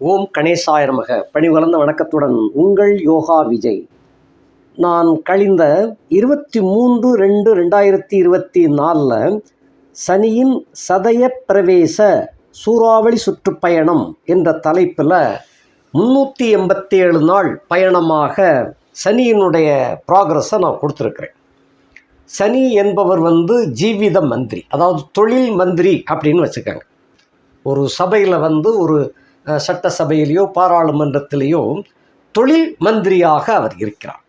ஓம் கணேசாயரமக. பணிவளர்ந்த வணக்கத்துடன் உங்கள் யோகா விஜய். நான் கழிந்த இருபத்தி மூன்று ரெண்டு ரெண்டாயிரத்தி இருபத்தி நாலில் சனியின் சதய பிரவேச சூறாவளி சுற்றுப்பயணம் என்ற தலைப்பில் முந்நூற்றி எண்பத்தி ஏழு நாள் பயணமாக சனியினுடைய ப்ராக்ரஸை நான் கொடுத்துருக்குறேன். சனி என்பவர் வந்து ஜீவித மந்திரி அதாவது தொழில் மந்திரி அப்படின்னு வச்சுக்கோங்க. ஒரு சபையில் வந்து ஒரு சட்டசபையிலேயோ பாராளுமன்றத்திலேயோ தொழில் மந்திரியாக அவர் இருக்கிறார்.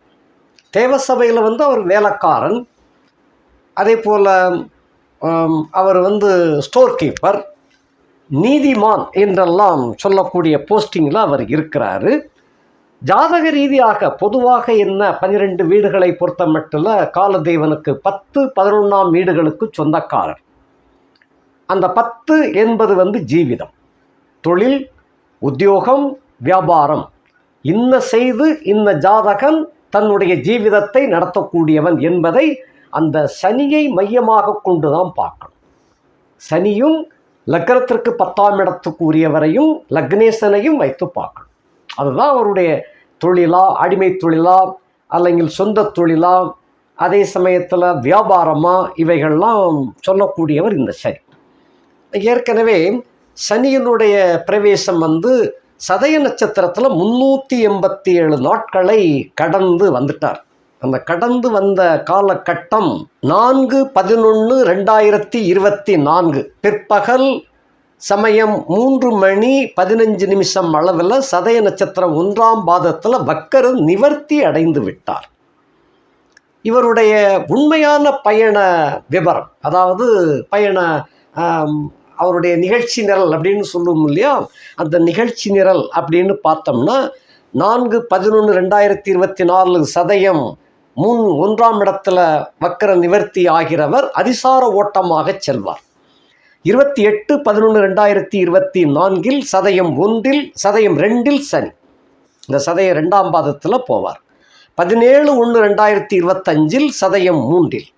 தேவசபையில் வந்து அவர் வேலைக்காரன். அதே போல் அவர் வந்து ஸ்டோர் கீப்பர் நீதிமான் என்றெல்லாம் சொல்லக்கூடிய போஸ்டிங்கில் அவர் இருக்கிறாரு. ஜாதக ரீதியாக பொதுவாக என்ன பன்னிரெண்டு வீடுகளை பொறுத்த மட்டும் காலதேவனுக்கு பத்து பதினொன்றாம் வீடுகளுக்கு சொந்தக்காரர். அந்த பத்து என்பது வந்து ஜீவிதம். தொழில் உத்தியோகம் வியாபாரம். இன்ன செய்து இன்ன ஜாதகன் தன்னுடைய ஜீவிதத்தை நடத்தக்கூடியவன் என்பதை அந்த சனியை மையமாக கொண்டு தான் பார்க்கணும். சனியும் லக்னத்திற்கு பத்தாம் இடத்துக்கு உரியவரையும் லக்னேசனையும் வைத்து பார்க்கணும். அதுதான் அவருடைய தொழிலா அடிமை தொழிலா அல்லங்கில் சொந்த தொழிலா அதே சமயத்தில் வியாபாரமாக இவைகள்லாம் சொல்லக்கூடியவர் இந்த சனி. ஏற்கனவே சனியினுடைய பிரவேசம் வந்து சதய நட்சத்திரத்தில் முந்நூற்றி எண்பத்தி ஏழு நாட்களை கடந்து வந்துட்டார். அந்த கடந்து வந்த காலகட்டம் நான்கு பதினொன்று ரெண்டாயிரத்தி இருபத்தி நான்கு. பிற்பகல் சமயம் மூன்று மணி பதினஞ்சு நிமிஷம் அளவில் சதய நட்சத்திரம் ஒன்றாம் பாதத்தில் வக்கர நிவர்த்தி அடைந்து விட்டார். இவருடைய உண்மையான பயண விவரம் அதாவது பயண அவருடைய நிகழ்ச்சி நிரல் அப்படின்னு சொல்லுவோம் இல்லையா? அந்த நிகழ்ச்சி நிரல் அப்படின்னு பார்த்தோம்னா நான்கு பதினொன்று ரெண்டாயிரத்தி இருபத்தி நாலு சதயம் முன் ஒன்றாம் இடத்துல வக்கர நிவர்த்தி ஆகிறவர் அதிசார ஓட்டமாக செல்வார். இருபத்தி எட்டு பதினொன்று ரெண்டாயிரத்தி இருபத்தி நான்கில் சதயம் ஒன்றில் சதயம் ரெண்டில் சனி. இந்த சதய ரெண்டாம் பாதத்தில் போவார். பதினேழு ஒன்று ரெண்டாயிரத்தி இருபத்தஞ்சில் சதயம் மூன்றில்.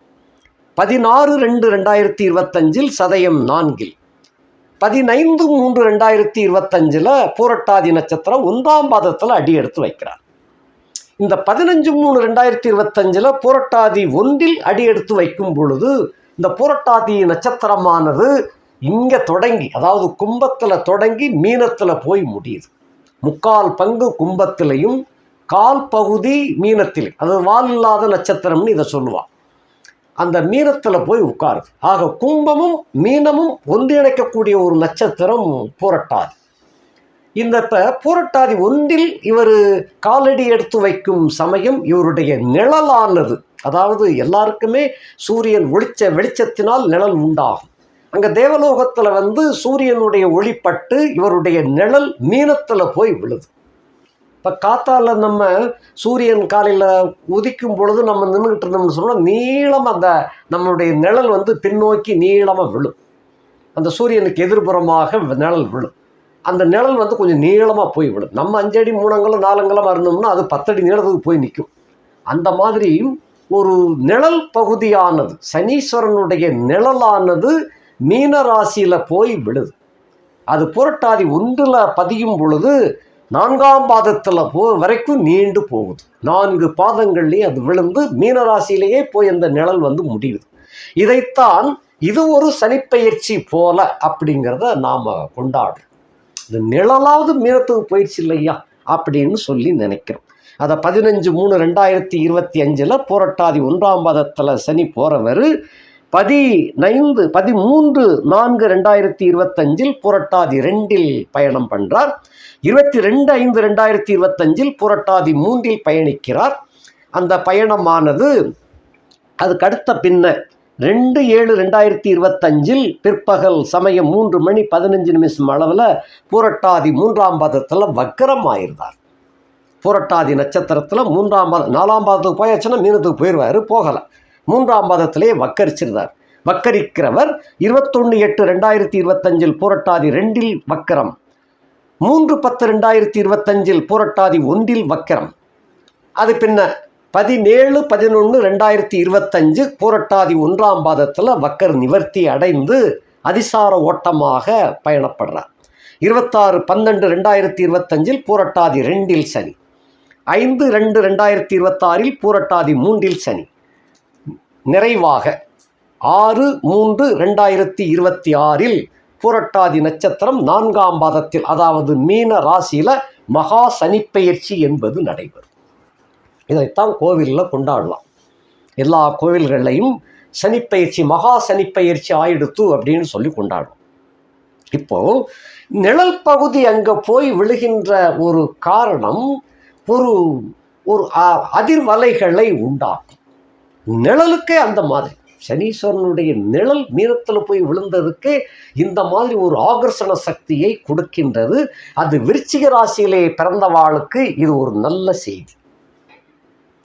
பதினாறு ரெண்டு ரெண்டாயிரத்தி இருபத்தஞ்சில் சதயம் நான்கில். பதினைந்து மூன்று ரெண்டாயிரத்தி இருபத்தஞ்சில் பூரட்டாதி நட்சத்திரம் ஒன்றாம் பாதத்தில் அடி எடுத்து வைக்கிறார். இந்த பதினஞ்சு மூணு ரெண்டாயிரத்தி இருபத்தஞ்சில் பூரட்டாதி ஒன்றில் அடி எடுத்து வைக்கும் பொழுது இந்த பூரட்டாதி நட்சத்திரமானது இங்கே தொடங்கி அதாவது கும்பத்தில் தொடங்கி மீனத்தில் போய் முடியுது. முக்கால் பங்கு கும்பத்திலையும் கால் பகுதி மீனத்திலையும் அதாவது வால் இல்லாத நட்சத்திரம்னு இதை சொல்லுவாள் அந்த மீனத்தில் போய் உட்காருது. ஆக கும்பமும் மீனமும் ஒன்றிணைக்கக்கூடிய ஒரு நட்சத்திரம் பூரட்டாதி. இந்த இப்போ பூரட்டாதி ஒன்றில் இவர் காலடி எடுத்து வைக்கும் சமயம் இவருடைய நிழலானது. அதாவது எல்லாருக்குமே சூரியன் ஒளிச்ச வெளிச்சத்தினால் நிழல் உண்டாகும். அங்கே தேவலோகத்தில் வந்து சூரியனுடைய ஒளிப்பட்டு இவருடைய நிழல் மீனத்தில் போய் விழுது. இப்போ காத்தால நம்ம சூரியன் காலையில் உதிக்கும் பொழுது நம்ம நின்றுக்கிட்டு இருந்தோம்னு சொன்னால் நீளம் அந்த நம்மளுடைய நிழல் வந்து பின்னோக்கி நீளமாக விழும். அந்த சூரியனுக்கு எதிர்புறமாக நிழல் விழும். அந்த நிழல் வந்து கொஞ்சம் நீளமாக போய் விழும். நம்ம அஞ்சடி மூணங்களும் நாலங்கலமாக இருந்தோம்னா அது பத்தடி நீளத்துக்கு போய் நிற்கும் அந்த மாதிரி ஒரு நிழல் பகுதியானது சனீஸ்வரனுடைய நிழலானது மீன ராசியில் போய் விழுது. அது புரட்டாதி ஒன்றில் பதியும் பொழுது நான்காம் பாதத்தில் போ வரைக்கும் நீண்டு போகுது. நான்கு பாதங்கள்லேயும் அது விழுந்து மீனராசியிலேயே போய் அந்த நிழல் வந்து முடியுது. இதைத்தான் இது ஒரு சனிப்பெயர்ச்சி போல அப்படிங்கிறத நாம் கொண்டாடுறோம். இந்த நிழலாவது மீனத்துக்கு போயிடுச்சு இல்லையா அப்படின்னு சொல்லி நினைக்கிறோம். அதை பதினஞ்சு மூணு ரெண்டாயிரத்தி இருபத்தி அஞ்சில் புரட்டாதி ஒன்றாம் பாதத்தில் சனி போகிறவர் பதினைந்து பதிமூன்று நான்கு ரெண்டாயிரத்தி இருபத்தஞ்சில் புரட்டாதி ரெண்டில் பயணம் பண்ணுறார் இருபத்தி ரெண்டு ஐந்து ரெண்டாயிரத்தி இருபத்தஞ்சில் புரட்டாதி மூன்றில் பயணிக்கிறார். அந்த பயணமானது அதுக்கு அடுத்த பின்ன ரெண்டு ஏழு ரெண்டாயிரத்தி இருபத்தஞ்சில் பிற்பகல் சமயம் மூன்று மணி பதினஞ்சு நிமிஷம் அளவில் பூரட்டாதி மூன்றாம் பாதத்தில் வக்கரம் ஆயிருந்தார் பூரட்டாதி நட்சத்திரத்தில் மூன்றாம் பாதம் நாலாம் பாதத்துக்கு போயாச்சுன்னா மீனத்துக்கு போயிடுவார் போகலை. மூன்றாம் பாதத்திலேயே வக்கரிச்சிருந்தார். வக்கரிக்கிறவர் இருபத்தொன்று எட்டு ரெண்டாயிரத்தி இருபத்தஞ்சில் பூரட்டாதி ரெண்டில் வக்கரம். மூன்று பத்து ரெண்டாயிரத்தி இருபத்தஞ்சில் பூரட்டாதி ஒன்றில் வக்கரம். அது பின்ன பதினேழு பதினொன்று ரெண்டாயிரத்தி இருபத்தஞ்சு பூரட்டாதி ஒன்றாம் பாதத்தில் வக்கர் நிவர்த்தி அடைந்து அதிசார ஓட்டமாக பயணப்படுறார். இருபத்தாறு பன்னெண்டு ரெண்டாயிரத்தி இருபத்தஞ்சில் பூரட்டாதி ரெண்டில் சனி. ஐந்து ரெண்டு ரெண்டாயிரத்தி இருபத்தாறில் பூரட்டாதி மூன்றில் சனி. நிறைவாக ஆறு மூன்று ரெண்டாயிரத்தி இருபத்தி ஆறில் பூரட்டாதி நட்சத்திரம் நான்காம் பாதத்தில் அதாவது மீன ராசியில் மகா சனிப்பெயர்ச்சி என்பது நடைபெறும். இதைத்தான் கோவிலில் கொண்டாடலாம். எல்லா கோவில்களையும் சனிப்பெயர்ச்சி மகா சனிப்பெயர்ச்சி ஆயிடுத்து அப்படின்னு சொல்லி கொண்டாடும் இப்போ நிழல் பகுதி அங்கே போய் விழுகின்ற ஒரு காரணம் ஒரு ஒரு அ- அதிர்வலைகளை உண்டாக்கும். நிழலுக்கே அந்த மாதிரி. சனீஸ்வரனுடைய நிழல் நீரத்தில் போய் விழுந்ததுக்கு இந்த மாதிரி ஒரு ஆகர்ஷண சக்தியை கொடுக்கின்றது. அது விருச்சிக ராசியிலே பிறந்தவாளுக்கு இது ஒரு நல்ல செய்தி.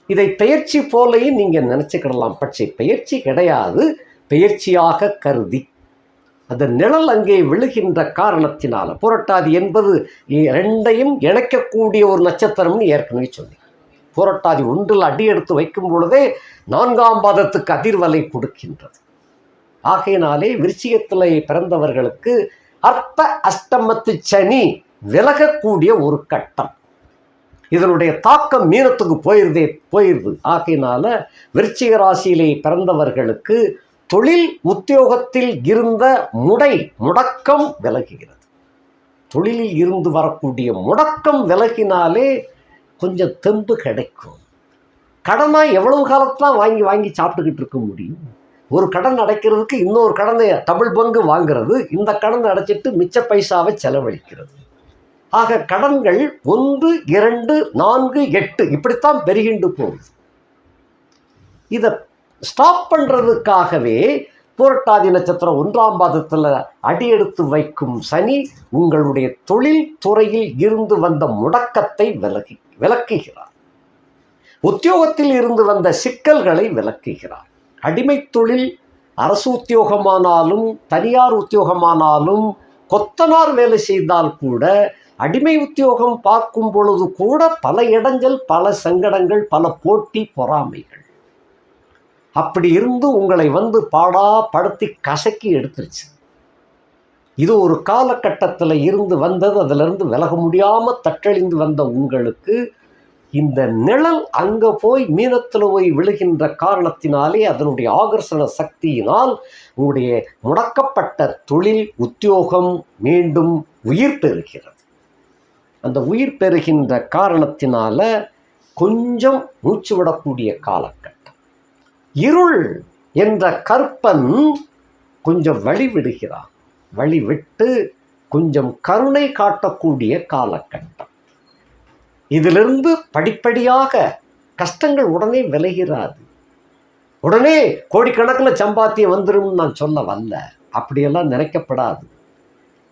இதை பெயர்ச்சி போலையும் நீங்கள் நினச்சிக்கிடலாம். பட்சை பெயர்ச்சி கிடையாது. பெயர்ச்சியாக கருதி. அந்த நிழல் அங்கே விழுகின்ற காரணத்தினால் புரட்டாதி என்பது ரெண்டையும் இணைக்கக்கூடிய ஒரு நட்சத்திரம்னு ஏற்கனவே சொன்னேன் புரட்டாதி ஒன்றில் அடி எடுத்து வைக்கும் பொழுதே நான்காம் பாதத்துக்கு அதிர்வலை கொடுக்கின்றது. ஆகையினாலே விருச்சிகத்திலே பிறந்தவர்களுக்கு அர்த்த அஷ்டமத்து சனி விலகக்கூடிய ஒரு கட்டம். இதனுடைய தாக்கம் மீனத்துக்கு போயிருதே போயிருது. ஆகையினால விருச்சிக ராசியிலே பிறந்தவர்களுக்கு தொழில் உத்தியோகத்தில் இருந்த முடை முடக்கம் விலகுகிறது. தொழிலில் இருந்து வரக்கூடிய முடக்கம் விலகினாலே கொஞ்சம் தெம்பு கிடைக்கும். கடனாக எவ்வளவு காலத்தான் வாங்கி வாங்கி சாப்பிட்டுக்கிட்டு இருக்க முடியும்? ஒரு கடன் அடைக்கிறதுக்கு இன்னொரு கடனை தமிழ் பங்கு வாங்குறது இந்த கடன் அடைச்சிட்டு மிச்ச பைசாவை செலவழிக்கிறது. ஆக கடன்கள் ஒன்று இரண்டு நான்கு எட்டு இப்படித்தான் பெருகிண்டு போகுது. இதை ஸ்டாப் பண்ணுறதுக்காகவே புரட்டாதி நட்சத்திரம் ஒன்றாம் பாதத்தில் அடியெடுத்து வைக்கும் சனி உங்களுடைய தொழில் துறையில் இருந்து வந்த முடக்கத்தை விலகி விளக்குகிறார். உத்தியோகத்தில் இருந்து வந்த சிக்கல்களை விளக்குகிறார். அடிமை தொழில் அரசு உத்தியோகமானாலும் தனியார் உத்தியோகமானாலும் கொத்தனார் வேலை செய்தால் கூட அடிமை உத்தியோகம் பார்க்கும் பொழுது கூட பல இடங்கள் பல சங்கடங்கள் பல போட்டி பொறாமைகள். அப்படி இருந்து உங்களை வந்து பாடா படுத்தி கசக்கி எடுத்துருச்சு. இது ஒரு காலகட்டத்தில் இருந்து வந்தது அதிலிருந்து விலக முடியாமல் தட்டழிந்து வந்த உங்களுக்கு இந்த நிழல் அங்கே போய் மீனத்தில் போய் விழுகின்ற காரணத்தினாலே அதனுடைய ஆகர்ஷண சக்தியினால் உங்களுடைய முடக்கப்பட்ட தொழில் உத்தியோகம் மீண்டும் உயிர் பெறுகிறது. அந்த உயிர் பெறுகின்ற காரணத்தினால கொஞ்சம் மூச்சு விடக்கூடிய காலகட்டம். இருள் என்ற கற்பன் கொஞ்சம் வழி வழிவிட்டு கொஞ்சம் கருணை காட்டக்கூடிய காலகட்டம். இதிலிருந்து படிப்படியாக கஷ்டங்கள் உடனே விலகிறாது. உடனே கோடிக்கணக்கில் சம்பாத்தியம் வந்துடும் நான் சொல்ல வரல அப்படியெல்லாம் நினைக்கப்படாது.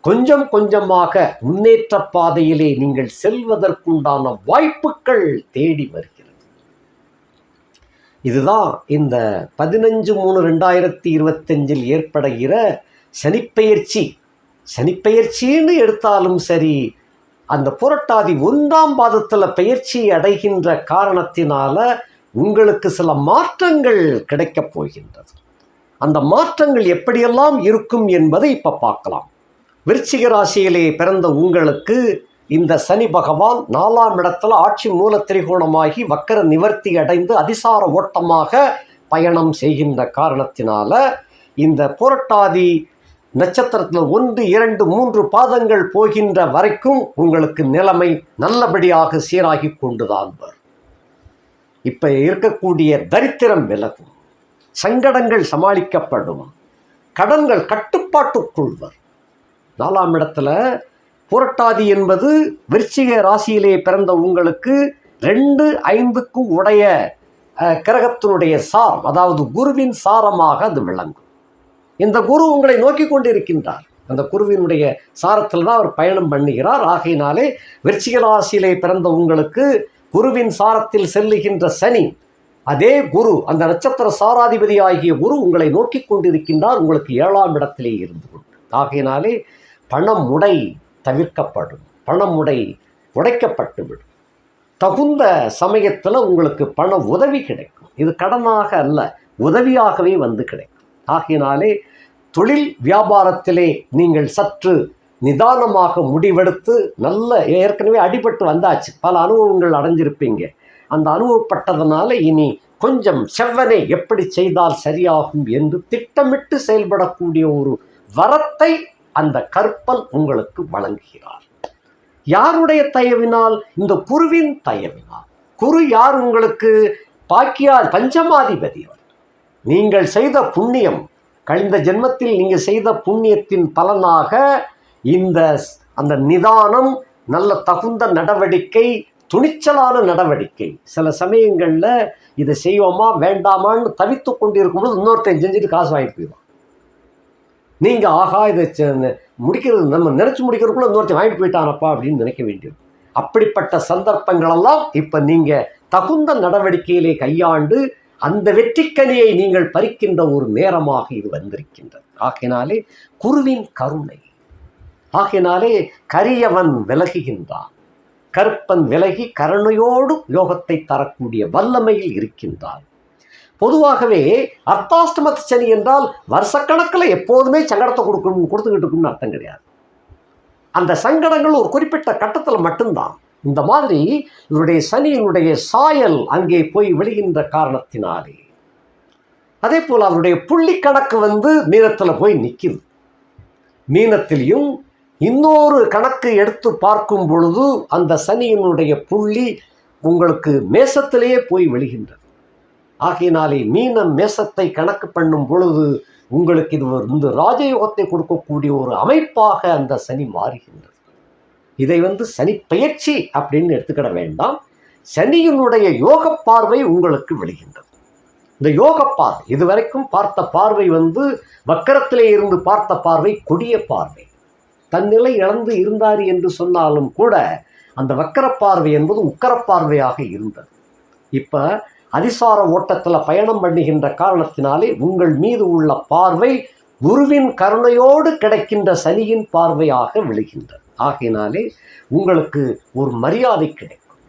கொஞ்சம் கொஞ்சமாக முன்னேற்ற பாதையிலே நீங்கள் செல்வதற்குண்டான வாய்ப்புகள் தேடி வருகிறது. இதுதான் இந்த பதினஞ்சு மூணு ரெண்டாயிரத்தி இருபத்தஞ்சில் ஏற்படுகிற சனிப்பெயர்ச்சி. சனிப்பெயர்ச்சின்னு எடுத்தாலும் சரி அந்த புரட்டாதி ஒன்றாம் பாதத்தில் பெயர்ச்சி அடைகின்ற காரணத்தினால உங்களுக்கு சில மாற்றங்கள் கிடைக்கப் போகின்றது. அந்த மாற்றங்கள் எப்படியெல்லாம் இருக்கும் என்பதை இப்போ பார்க்கலாம். விருச்சிக ராசியிலே பிறந்த உங்களுக்கு இந்த சனி பகவான் நாலாம் இடத்துல ஆட்சி மூல திரிகோணமாகி வக்கர நிவர்த்தி அடைந்து அதிசார ஓட்டமாக பயணம் செய்கின்ற காரணத்தினால இந்த புரட்டாதி நட்சத்திரத்தில் ஒன்று இரண்டு மூன்று பாதங்கள் போகின்ற வரைக்கும் உங்களுக்கு நிலைமை நல்லபடியாக சீராகி கொண்டுதான் வரும். இப்போ இருக்கக்கூடிய தரித்திரம் விலகும். சங்கடங்கள் சமாளிக்கப்படும். கடன்கள் கட்டுப்பாட்டுக்குள் வரும். நாலாம் இடத்துல புரட்டாதி என்பது விருச்சிக ராசியிலே பிறந்த உங்களுக்கு ரெண்டு ஐந்துக்கு உடைய கிரகத்தினுடைய சாரம் அதாவது குருவின் சாரமாக அது விளங்கும். இந்த குரு உங்களை நோக்கி கொண்டிருக்கின்றார். அந்த குருவினுடைய சாரத்தில் தான் அவர் பயணம் பண்ணுகிறார். ஆகையினாலே விருச்சிக ராசியிலே பிறந்த உங்களுக்கு குருவின் சாரத்தில் செல்லுகின்ற சனி அதே குரு அந்த நட்சத்திர சாராதிபதி ஆகிய குரு உங்களை நோக்கி கொண்டிருக்கின்றார். உங்களுக்கு ஏழாம் இடத்திலே இருந்து கொண்டு. ஆகையினாலே பணம் உடை தவிர்க்கப்படும். பணமுடை உடைக்கப்பட்டுவிடும் தகுந்த சமயத்தில் உங்களுக்கு பண உதவி கிடைக்கும். இது கடனாக அல்ல உதவியாகவே வந்து கிடைக்கும். ஆகையினாலே தொழில் வியாபாரத்திலே நீங்கள் சற்று நிதானமாக முடிவெடுத்து நல்ல ஏற்கனவே அடிபட்டு வந்தாச்சு. பல அனுபவங்கள் அடைஞ்சிருப்பீங்க. அந்த அனுபவப்பட்டதுனால இனி கொஞ்சம் செவ்வனை எப்படி செய்தால் சரியாகும் என்று திட்டமிட்டு செயல்படக்கூடிய ஒரு வரத்தை அந்த கற்பல் உங்களுக்கு வழங்குகிறார். யாருடைய தயவினால்? இந்த குருவின் தயவினால். குரு யார் உங்களுக்கு? பாக்கியா பஞ்சமாதிபதி அவர். நீங்கள் செய்த புண்ணியம் கழிந்த ஜென்மத்தில் நீங்கள் செய்த புண்ணியத்தின் பலனாக இந்த அந்த நிதானம் நல்ல தகுந்த நடவடிக்கை துணிச்சலான நடவடிக்கை. சில சமயங்களில் இதை செய்வோமா வேண்டாமான்னு தவித்து கொண்டிருக்கும்போது இன்னொருத்தன் செஞ்சுட்டு காசு வாங்கிட்டு போயிடுவான். நீங்கள் ஆகா இதை முடிக்கிறது நம்ம நினச்சி முடிக்கிறதுக்குள்ள இன்னொருத்தன் வாங்கிட்டு போயிட்டானப்பா அப்படின்னு நினைக்க வேண்டியது. அப்படிப்பட்ட சந்தர்ப்பங்களெல்லாம் இப்போ நீங்கள் தகுந்த நடவடிக்கையிலே கையாண்டு அந்த வெற்றிக்கனியை நீங்கள் பறிக்கின்ற ஒரு நேரமாக இது வந்திருக்கின்றது. ஆகையினாலே குருவின் கருணை. ஆகையினாலே கரியவன் விலகுகின்றான். கற்பன் விலகி கருணையோடு யோகத்தை தரக்கூடிய வல்லமையில் இருக்கின்றான். பொதுவாகவே அர்த்தாஷ்டமத்து சனி என்றால் வருஷக்கணக்கில் எப்போதுமே சங்கடத்தை கொடுக்கணும் கொடுத்துக்கிட்டு இருக்கும்னு அர்த்தம் கிடையாது. அந்த சங்கடங்கள் ஒரு குறிப்பிட்ட கட்டத்தில் மட்டும்தான். இந்த மாதிரி இவருடைய சனியினுடைய சாயல் அங்கே போய் விழுகின்ற காரணத்தினாலே. அதே போல் அவருடைய புள்ளி கணக்கு வந்து மீனத்தில் போய் நிற்கிது மீனத்திலையும் இன்னொரு கணக்கு எடுத்து பார்க்கும் பொழுது அந்த சனியினுடைய புள்ளி உங்களுக்கு மேசத்திலேயே போய் விழுகின்றது. ஆகையினாலே மீனம் மேசத்தை கணக்கு பண்ணும் பொழுது உங்களுக்கு இது இந்த ராஜயோகத்தை கொடுக்கக்கூடிய ஒரு அமைப்பாக அந்த சனி மாறுகின்றது. இதை வந்து சனி பெயர்ச்சி அப்படின்னு எடுத்துக்கிட வேண்டாம். சனியினுடைய யோக பார்வை உங்களுக்கு விழுகின்றது. இந்த யோக பார்வை இதுவரைக்கும் பார்த்த பார்வை வந்து வக்கரத்திலே இருந்து பார்த்த பார்வை கொடிய பார்வை. தன்னிலை இழந்து இருந்தார் என்று சொன்னாலும் கூட அந்த வக்கர பார்வை என்பது உக்கர பார்வையாக இருந்தது. இப்போ அதிசார ஓட்டத்தில் பயணம் பண்ணுகின்ற காரணத்தினாலே உங்கள் மீது உள்ள பார்வை குருவின் கருணையோடு கிடைக்கின்ற சனியின் பார்வையாக விழுகின்றது. ஆகையினாலே உங்களுக்கு ஒரு மரியாதை கிடைக்கும்.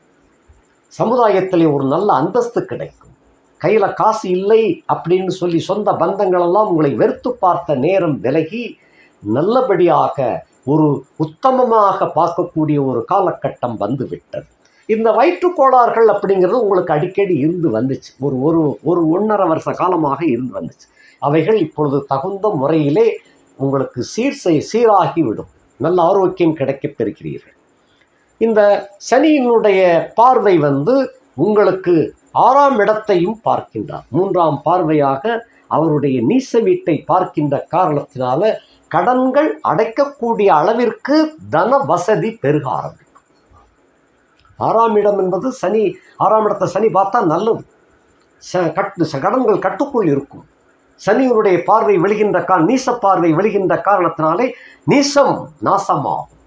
சமுதாயத்திலே ஒரு நல்ல அந்தஸ்து கிடைக்கும். கையில் காசு இல்லை அப்படின்னு சொல்லி சொந்த பந்தங்களெல்லாம் உங்களை வெறுத்து பார்த்த நேரம் விலகி நல்லபடியாக ஒரு உத்தமமாக பார்க்கக்கூடிய ஒரு காலகட்டம் வந்துவிட்டது. இந்த வயிற்றுக்கோளாறுகள் அப்படிங்கிறது உங்களுக்கு அடிக்கடி இருந்து வந்துச்சு. ஒரு ஒரு ஒரு ஒன்றரை வருஷ காலமாக இருந்து வந்துச்சு. அவைகள் இப்பொழுது தகுந்த முறையிலே உங்களுக்கு சீர் செய் சீராகிவிடும். நல்ல ஆரோக்கியம் கிடைக்கப் பெறுகிறீர்கள் இந்த சனியினுடைய பார்வை வந்து உங்களுக்கு ஆறாம் இடத்தையும் பார்க்கின்றார். மூன்றாம் பார்வையாக அவருடைய நீச வீட்டை பார்க்கின்ற காரணத்தினால கடன்கள் அடைக்கக்கூடிய அளவிற்கு தன வசதி பெருக ஆரம்பிக்கும் ஆறாம் இடம் என்பது சனி ஆறாம் இடத்தை சனி பார்த்தா நல்லது. ச கட்டு ச- கடன்கள் கட்டுக்குள் இருக்கும். சனியுருடைய பார்வை விழுகின்ற கா நீச பார்வை விழுகின்ற காரணத்தினாலே நீசம் நாசமாகும்.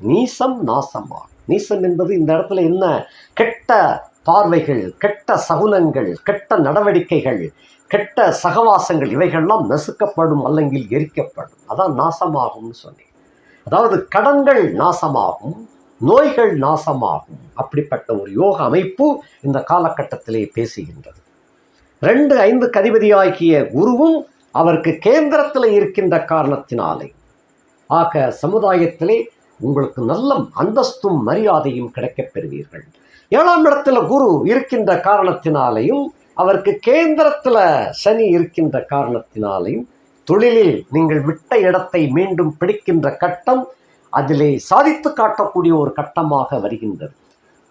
நீசம் நாசமாகும். நீசம் என்பது இந்த இடத்துல என்ன? கெட்ட பார்வைகள் கெட்ட சகுனங்கள் கெட்ட நடவடிக்கைகள் கெட்ட சகவாசங்கள் இவைகள்லாம் நசுக்கப்படும் அல்லங்கில் எரிக்கப்படும். அதான் நாசமாகும்னு சொன்னேன். அதாவது கடன்கள் நாசமாகும் நோய்கள் நாசமாகும். அப்படிப்பட்ட ஒரு யோக அமைப்பு இந்த காலகட்டத்திலே பேசுகின்றது. ரெண்டு ஐந்து கதிபதியாகிய குருவும் அவருக்கு கேந்திரத்தில் இருக்கின்ற காரணத்தினாலே. ஆக சமுதாயத்திலே உங்களுக்கு நல்ல அந்தஸ்தும் மரியாதையும் கிடைக்கப் பெறுவீர்கள். ஏழாம் இடத்துல குரு இருக்கின்ற காரணத்தினாலையும் அவருக்கு கேந்திரத்தில் சனி இருக்கின்ற காரணத்தினாலையும் தொழிலில் நீங்கள் விட்ட இடத்தை மீண்டும் பிடிக்கின்ற கட்டம் அதிலே சாதித்து காட்டக்கூடிய ஒரு கட்டமாக வருகின்றது.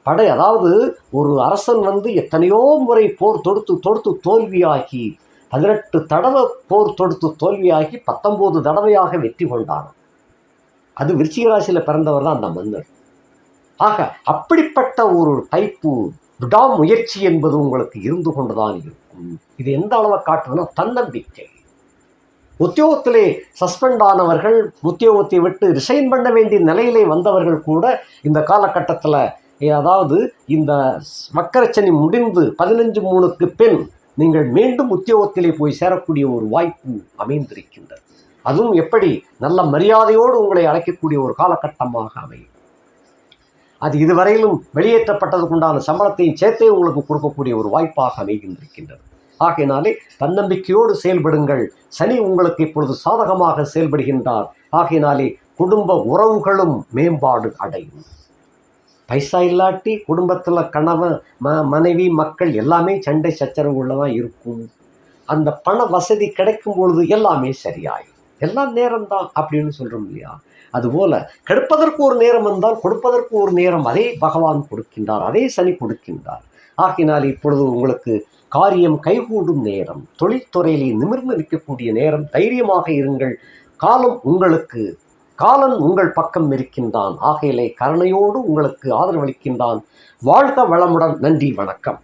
படை அதாவது ஒரு அரசன் வந்து எத்தனையோ முறை போர் தொடுத்து தொடுத்து தோல்வியாகி பதினெட்டு தடவை போர் தொடுத்து தோல்வியாகி பத்தொம்போது தடவையாக வெற்றி கொண்டான். அது விருச்சிக ராசியில் பிறந்தவர் தான் அந்த மன்னர். ஆக அப்படிப்பட்ட ஒரு டைப்பு விடாமுயற்சி என்பது உங்களுக்கு இருந்து கொண்டுதான் இருக்கும். இது எந்த அளவை காட்டுதுன்னா தன்னம்பிக்கை. உத்தியோகத்திலே சஸ்பெண்ட் ஆனவர்கள் உத்தியோகத்தை விட்டு ரிசைன் பண்ண வேண்டிய நிலையிலே வந்தவர்கள் கூட இந்த காலகட்டத்தில் அதாவது இந்த மக்கரச்சனி முடிந்து பதினஞ்சு மூணுக்கு பின் நீங்கள் மீண்டும் உத்தியோகத்திலே போய் சேரக்கூடிய ஒரு வாய்ப்பு அமைந்திருக்கின்றது. அதுவும் எப்படி? நல்ல மரியாதையோடு உங்களை அழைக்கக்கூடிய ஒரு காலகட்டமாக அமையும். அது இதுவரையிலும் வெளியேற்றப்பட்டதுக்குண்டான சம்பளத்தையும் சேர்த்தே உங்களுக்கு கொடுக்கக்கூடிய ஒரு வாய்ப்பாக அமைகின்றிருக்கின்றது. ஆகையினாலே தன்னம்பிக்கையோடு செயல்படுங்கள். சனி உங்களுக்கு இப்பொழுது சாதகமாக செயல்படுகின்றார். ஆகையினாலே குடும்ப உறவுகளும் மேம்பாடு அடையும். பைசா இல்லாட்டி குடும்பத்தில் கணவன் ம மனைவி மக்கள் எல்லாமே சண்டை சச்சரவு தான் இருக்கும். அந்த பண வசதி கிடைக்கும் பொழுது எல்லாமே சரியாயும் எல்லாம் நேரம்தான் அப்படின்னு சொல்கிறோம் இல்லையா? அதுபோல் கெடுப்பதற்கு ஒரு நேரம் வந்தால் கொடுப்பதற்கு ஒரு நேரம் அதே பகவான் கொடுக்கின்றார் அதே சனி கொடுக்கின்றார். ஆகினால் இப்பொழுது உங்களுக்கு காரியம் கைகூடும் நேரம். தொழில்துறையிலே நிமிர்ந்து நிற்கக்கூடிய நேரம். தைரியமாக இருங்கள். காலம் உங்களுக்கு காலன் உங்கள் பக்கம் இருக்கின்றான். ஆகையிலே கருணையோடு உங்களுக்கு ஆதரவளிக்கின்றான். வாழ்க வளமுடன். நன்றி வணக்கம்.